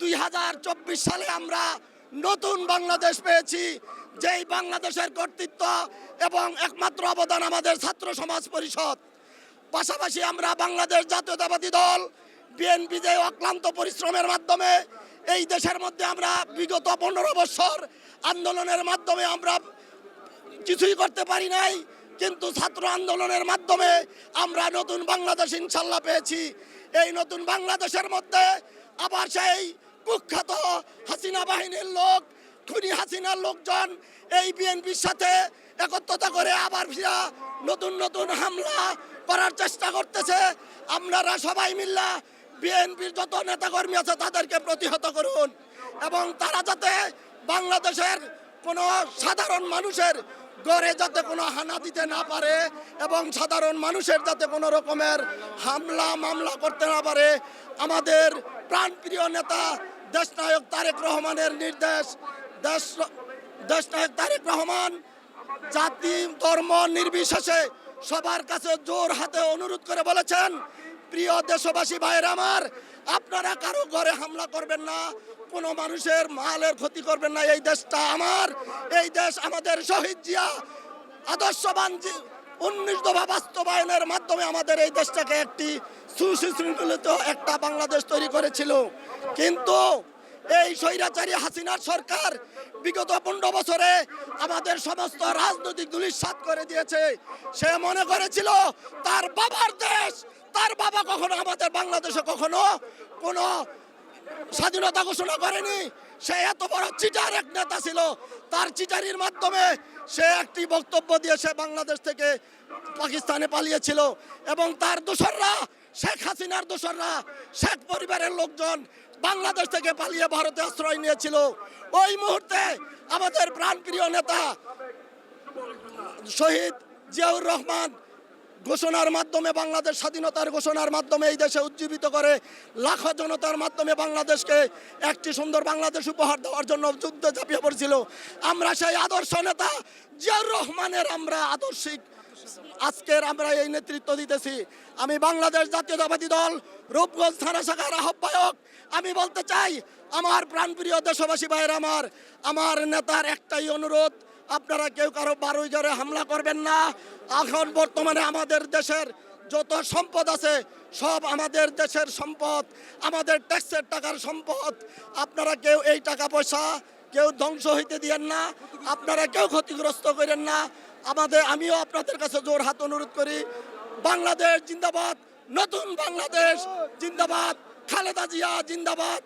দুই হাজার চব্বিশ সালে আমরা নতুন বাংলাদেশ পেয়েছি, যেই বাংলাদেশের কর্তৃত্ব এবং একমাত্র অবদান আমাদের ছাত্র সমাজ পরিষদ। পাশাপাশি আমরা বাংলাদেশ জাতীয়তাবাদী দল, বিএনপি যে অক্লান্ত পরিশ্রমের মাধ্যমে এই দেশের মধ্যে আমরা বিগত পনেরো বছর আন্দোলনের মাধ্যমে আমরা কিছুই করতে পারি নাই, কিন্তু ছাত্র আন্দোলনের মাধ্যমে আমরা নতুন বাংলাদেশ ইনশাল্লাহ পেয়েছি। এই নতুন বাংলাদেশের মধ্যে আবার সেই কুখ্যাত হাসিনা বাহিনীর লোক, খুনি হাসিনার লোকজন এই বিএনপির সাথে একত্রতা করে আবার ফিরা, নতুন নতুন হামলা করার চেষ্টা করতেছে। আপনারা সবাই মিল্লা বিএনপির যত নেতাকর্মী আছে তাদেরকে প্রতিহত করুন এবং তারা যাতে বাংলাদেশের কোনো সাধারণ মানুষের গড়ে যাতে কোনো হানা দিতে না পারে এবং সাধারণ মানুষের যাতে কোনো রকমের হামলা মামলা করতে না পারে, আমাদের প্রাণপ্রিয় নেতা দেশনায়ক তারেক রহমানের নির্দেশ, দেশ দেশ দেশনায়ক তারেক রহমান জাতি, ধর্ম নির্বিশেষে সবার কাছে জোর হাতে অনুরোধ করে বলেছেন, প্রিয় দেশবাসী ভাইয়ের আমার, আপনারা কারও ঘরে হামলা করবেন না, কোনো মানুষের মালের ক্ষতি করবেন না, এই দেশটা আমার, এই দেশ আমাদের শহীদ জিয়া, আদর্শবান দফা বাস্তবায়নের মাধ্যমে আমাদের এই দেশটাকে একটি সুশৃঙ্খলিত একটা বাংলাদেশ তৈরি করেছিল। কিন্তু এই স্বৈরাচারী হাসিনার সরকার বিগত পনেরো বছরে আমাদের সমস্ত রাজনৈতিক দুলিশাত করে দিয়েছে। সে মনে করেছিল, তার বাবার দেশ, তার বাবা কখনো আমাদের বাংলাদেশে কখনো কোনো স্বাধীনতা ঘোষণা করেনি। সে এত বড় চিটার এক নেতা ছিল, তার চিটারির মাধ্যমে সে একটি বক্তব্য দিয়ে সে বাংলাদেশ থেকে পাকিস্তানে পালিয়েছিল। এবং তার দোসররা শেখ হাসিনার দোসররা শেখ পরিবারের লোকজন বাংলাদেশ থেকে পালিয়ে ভারতে আশ্রয় নিয়েছিল। ওই মুহূর্তে আমাদের প্রাণপ্রিয় নেতা শহীদ জিয়াউর রহমান ঘোষণার মাধ্যমে বাংলাদেশ স্বাধীনতার ঘোষণার মাধ্যমে এই দেশে উজ্জীবিত করে লাখো জনতার মাধ্যমে বাংলাদেশকে একটি সুন্দর বাংলাদেশ উপহার দেওয়ার জন্য যুদ্ধে ঝাঁপিয়ে পড়ছিল। আমরা সেই আদর্শ নেতা জিয়াউর রহমানের আমরা আদর্শিক আজকের আমরা এই নেতৃত্ব দিতেছি। আমি বাংলাদেশ জাতীয়তাবাদী দল, রূপগঞ্জ থানা শাখার আহ্বায়ক। আমি বলতে চাই, আমার প্রাণপ্রিয় দেশবাসী ভাইয়ের আমার আমার নেতার একটাই অনুরোধ, আপনারা কেউ কারও বারোই জরে হামলা করবেন না। এখন বর্তমানে আমাদের দেশের যত সম্পদ আছে, সব আমাদের দেশের সম্পদ, আমাদের ট্যাক্সের টাকার সম্পদ। আপনারা কেউ এই টাকা পয়সা কেউ ধ্বংস হইতে দিয়েন না, আপনারা কেউ ক্ষতিগ্রস্ত করেন না। আমাদের, আমিও আপনাদের কাছে জোর হাত অনুরোধ করি, বাংলাদেশ জিন্দাবাদ, নতুন বাংলাদেশ জিন্দাবাদ, খালেদা জিয়া জিন্দাবাদ।